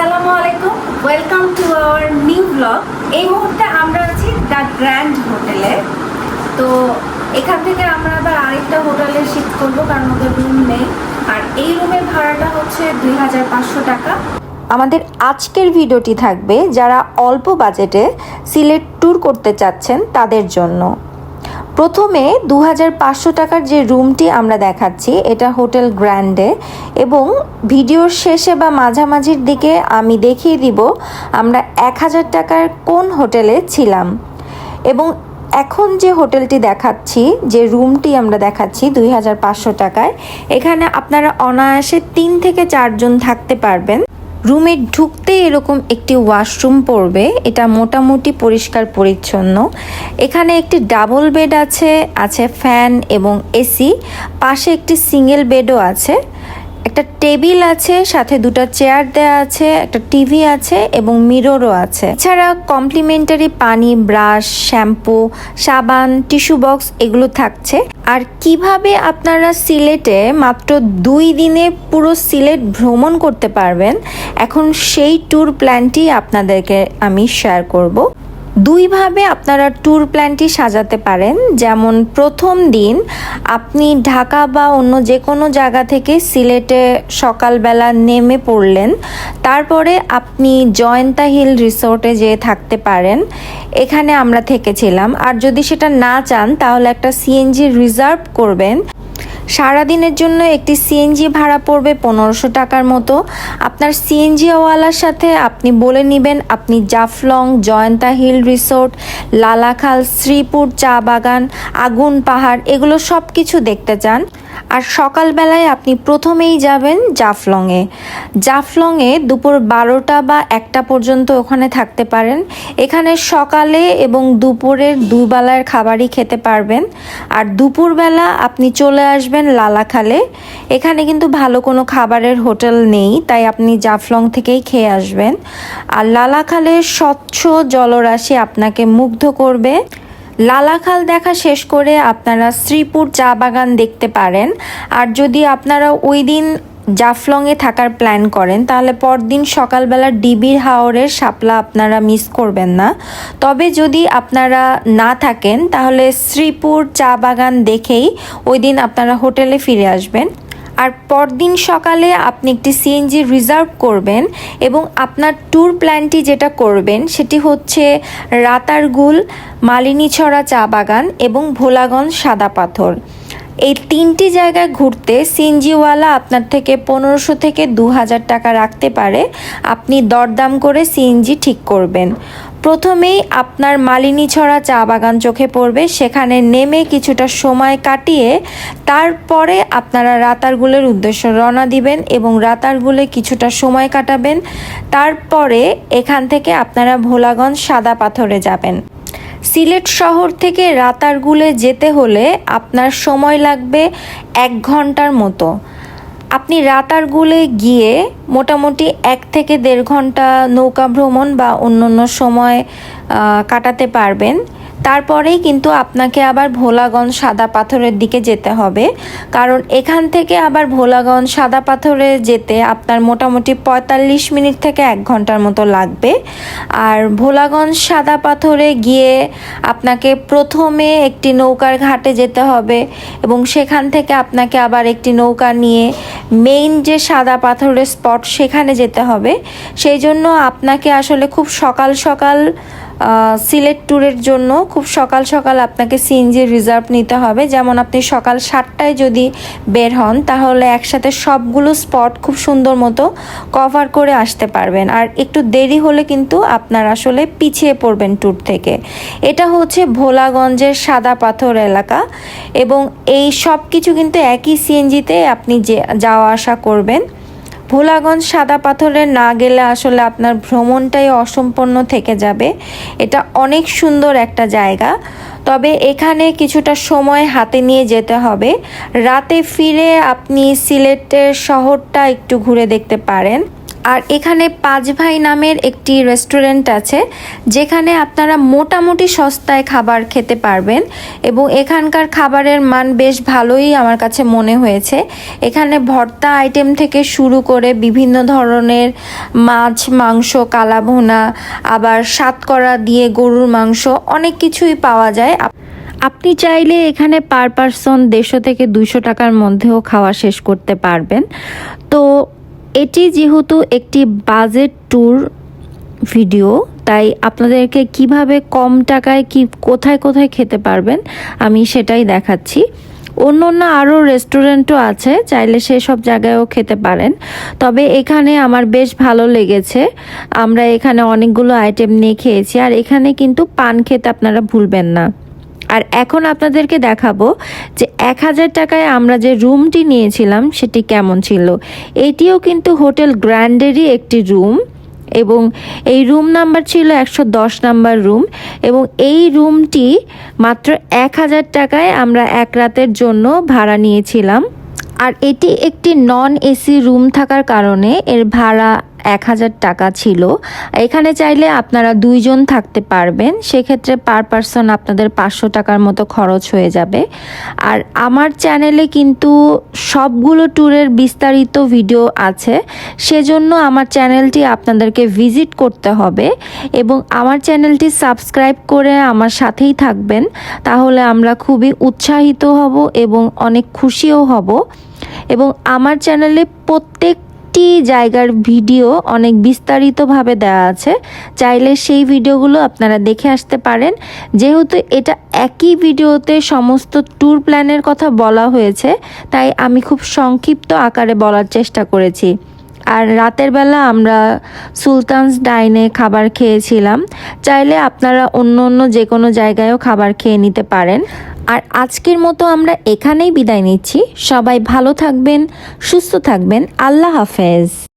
আসসালামু আলাইকুম। Welcome to our new blog এই মুহূর্তে আমরা আছি দ্য গ্র্যান্ড হোটেলে তো এখান থেকে আমরা আবার আরেকটা হোটেলে শিফট করব, কারণ ওদের রুম নেই। আর এই রুমের ভাড়াটা হচ্ছে দুই হাজার পাঁচশো টাকা। আমাদের আজকের ভিডিওটি থাকবে যারা অল্প বাজেটে সিলেট ট্যুর করতে চাচ্ছেন তাদের জন্য। প্রথমে দু টাকার যে রুমটি আমরা দেখাচ্ছি, এটা হোটেল গ্র্যান্ডে এবং ভিডিওর শেষে বা মাঝামাঝির দিকে আমি দেখিয়ে দিব আমরা এক হাজার টাকার কোন হোটেলে ছিলাম। এবং এখন যে হোটেলটি দেখাচ্ছি, যে রুমটি আমরা দেখাচ্ছি দুই হাজার পাঁচশো টাকায়, এখানে আপনারা অনায়াসে তিন থেকে চারজন থাকতে পারবেন। রুমে ঢুকতে এরকম একটি ওয়াশরুম পড়বে, এটা মোটামুটি পরিষ্কার পরিচ্ছন্ন। এখানে একটি ডাবল বেড আছে আছে ফ্যান এবং এসি, পাশে একটি সিঙ্গেল বেডও আছে। একটা টেবিল আছে, সাথে দুটো চেয়ার দেওয়া আছে, একটা টিভি আছে এবং মিররও আছে। এছাড়া কমপ্লিমেন্টারি পানি, ব্রাশ, শ্যাম্পু, সাবান, টিস্যু বক্স এগুলো থাকছে। আর কীভাবে আপনারা সিলেটে মাত্র দুই দিনে পুরো সিলেট ভ্রমণ করতে পারবেন, এখন সেই ট্যুর প্ল্যানটি আপনাদেরকে আমি শেয়ার করব। দুইভাবে আপনারা ট্যুর প্ল্যানটি সাজাতে পারেন। যেমন প্রথম দিন আপনি ঢাকা বা অন্য যে কোনো জায়গা থেকে সিলেটে সকালবেলা নেমে পড়লেন। তারপরে আপনি জয়ন্তা হিল রিসোর্টে যেয়ে থাকতে পারেন। এখানে আমরা থেকেছিলাম। আর যদি সেটা না চান, তাহলে একটা সিএনজি রিজার্ভ করবেন। সারাদিনের জন্য একটি সিএনজি ভাড়া পড়বে পনেরোশো টাকার মতো। আপনার সিএনজিওয়ালার সাথে আপনি বলে নেবেন, আপনি জাফলং, জয়ন্তা হিল রিসোর্ট, লালাখাল, শ্রীপুর চা বাগান, আগুন পাহাড়, এগুলো সব কিছু দেখতে চান। আর সকালবেলায় আপনি প্রথমেই যাবেন জাফলংয়ে। জাফলংয়ে দুপুর বারোটা বা একটা পর্যন্ত ওখানে থাকতে পারেন। এখানে সকালে এবং দুপুরের দুবেলার খাবারই খেতে পারবেন। আর দুপুরবেলা আপনি চলে আসবেন লালাখালে। এখানে কিন্তু ভালো কোনো খাবারের হোটেল নেই, তাই আপনি জাফলং থেকেই খেয়ে আসবেন। আর লালাখালের স্বচ্ছ জলরাশি আপনাকে মুগ্ধ করবে। লালাখাল দেখা শেষ করে আপনারা শ্রীপুর চা বাগান দেখতে পারেন। আর যদি আপনারা ওই দিন জাফলংয়ে থাকার প্ল্যান করেন, তাহলে পরদিন সকালবেলা ডিবির হাওরের শাপলা আপনারা মিস করবেন না। তবে যদি আপনারা না থাকেন, তাহলে শ্রীপুর চা বাগান দেখেই ওই দিন আপনারা হোটেলে ফিরে আসবেন। আর পরদিন সকালে আপনি একটি সিএনজি রিজার্ভ করবেন এবং আপনার ট্যুর প্ল্যানটি যেটা করবেন সেটি হচ্ছে রাতারগুল, মালিনীছড়া চা বাগান এবং ভোলাগঞ্জ সাদা পাথর। এই তিনটি জায়গায় ঘুরতে সিএনজিওয়ালা আপনার থেকে পনেরোশো থেকে দু হাজার টাকা রাখতে পারে। আপনি দরদাম করে সিএনজি ঠিক করবেন। প্রথমেই আপনার মালিনীছড়া চা বাগান চোখে পড়বে, সেখানে নেমে কিছুটা সময় কাটিয়ে তারপরে আপনারা রাতারগুলের উদ্দেশ্যে রওনা দিবেন এবং রাতারগুলে কিছুটা সময় কাটাবেন। তারপরে এখান থেকে আপনারা ভোলাগঞ্জ সাদা পাথরে যাবেন। সিলেট শহর থেকে রাতারগুলে যেতে হলে আপনার সময় লাগবে এক ঘণ্টার মতো। আপনি রাতারগুলে গিয়ে মোটামুটি এক থেকে দেড় ঘণ্টা নৌকা ভ্রমণ বা অন্য অন্য সময় কাটাতে পারবেন। তারপরেই কিন্তু আপনাকে আবার ভোলাগঞ্জ সাদা পাথরের দিকে যেতে হবে। কারণ এখান থেকে আবার ভোলাগঞ্জ সাদা পাথরে যেতে আপনার মোটামুটি পঁয়তাল্লিশ মিনিট থেকে এক ঘণ্টার মতো লাগবে। আর ভোলাগঞ্জ সাদা পাথরে গিয়ে আপনাকে প্রথমে একটি নৌকার ঘাটে যেতে হবে এবং সেখান থেকে আপনাকে আবার একটি নৌকা নিয়ে মেইন যে সাদা পাথরের স্পট সেখানে যেতে হবে। সেই জন্য আপনাকে আসলে খুব সকাল সকাল সিলেট ট্যুরের জন্য খুব সকাল সকাল আপনাকে সিএনজি রিজার্ভ নিতে হবে। যেমন আপনি সকাল সাতটায় যদি বের হন, তাহলে একসাথে সবগুলো স্পট খুব সুন্দর মতো কভার করে আসতে পারবেন। আর একটু দেরি হলে কিন্তু আপনার আসলে পিছিয়ে পড়বেন ট্যুর থেকে। এটা হচ্ছে ভোলাগঞ্জের সাদা পাথর এলাকা এবং এই সব কিছু কিন্তু একই সিএনজিতে আপনি যে, যাওয়া আসা করবেন। ভোলাগঞ্জ সাদা পাথরে না গেলে আসলে আপনার ভ্রমণটাই অসম্পন্ন থেকে যাবে। এটা অনেক সুন্দর একটা জায়গা। তবে এখানে কিছুটা সময় হাতে নিয়ে যেতে হবে। রাতে ফিরে আপনি সিলেটের শহরটা একটু ঘুরে দেখতে পারেন। আর এখানে পাঁচ ভাই নামের একটি রেস্টুরেন্ট আছে, যেখানে আপনারা মোটামুটি সস্তায় খাবার খেতে পারবেন এবং এখানকার খাবারের মান বেশ ভালোই আমার কাছে মনে হয়েছে। এখানে ভর্তা আইটেম থেকে শুরু করে বিভিন্ন ধরনের মাছ, মাংস, কালাভুনা, আবার সাতকরা দিয়ে গরুর মাংস অনেক কিছুই পাওয়া যায়। আপনি চাইলে এখানে পার পারসন দেড়শো থেকে দুইশো টাকার মধ্যেও খাওয়া শেষ করতে পারবেন। তো এটি যেহেতু একটি বাজেট ট্যুর ভিডিও, তাই আপনাদেরকে কীভাবে কম টাকায় কি কোথায় কোথায় খেতে পারবেন আমি সেটাই দেখাচ্ছি। অন্য অন্য আরও রেস্টুরেন্টও আছে, চাইলে সেসব জায়গায়ও খেতে পারেন। তবে এখানে আমার বেশ ভালো লেগেছে। আমরা এখানে অনেকগুলো আইটেম নিয়ে খেয়েছি, আর এখানে কিন্তু পান খেতে আপনারা ভুলবেন না। আর এখন আপনাদেরকে দেখাবো যে এক হাজার টাকায় আমরা যে রুমটি নিয়েছিলাম, সেটি কেমন ছিল। এটিও কিন্তু হোটেল গ্র্যান্ডেরই একটি রুম এবং এই রুম নাম্বার ছিল একশো দশ নাম্বার রুম এবং এই রুমটি মাত্র এক হাজার টাকায় আমরা এক রাতের জন্য ভাড়া নিয়েছিলাম। আর এটি একটি নন এসি রুম থাকার কারণে এর ভাড়া এক হাজার টাকা ছিল। এখানে চাইলে আপনারা দুইজন থাকতে পারবেন। সেক্ষেত্রে পার পারসন আপনাদের পাঁচশো টাকার মতো খরচ হয়ে যাবে। আর আমার চ্যানেলে কিন্তু সবগুলো ট্যুরের বিস্তারিত ভিডিও আছে। সেজন্য আমার চ্যানেলটি আপনাদেরকে ভিজিট করতে হবে এবং আমার চ্যানেলটি সাবস্ক্রাইব করে আমার সাথেই থাকবেন। তাহলে আমরা খুবই উৎসাহিত হব এবং অনেক খুশিও হব। এবং আমার চ্যানেলে প্রত্যেকটি জায়গার ভিডিও অনেক বিস্তারিতভাবে দেওয়া আছে। চাইলে সেই ভিডিওগুলো আপনারা দেখে আসতে পারেন। যেহেতু এটা একই ভিডিওতে সমস্ত ট্যুর প্ল্যানের কথা বলা হয়েছে, তাই আমি খুব সংক্ষিপ্ত আকারে বলার চেষ্টা করেছি। আর রাতের বেলা আমরা সুলতানস ডাইনে খাবার খেয়েছিলাম। চাইলে আপনারা অন্য অন্য যে কোনো জায়গায়ও খাবার খেয়ে নিতে পারেন। আর আজকের মতো আমরা এখানেই বিদায় নিচ্ছি। সবাই ভালো থাকবেন সুস্থ থাকবেন। আল্লাহ হাফেজ।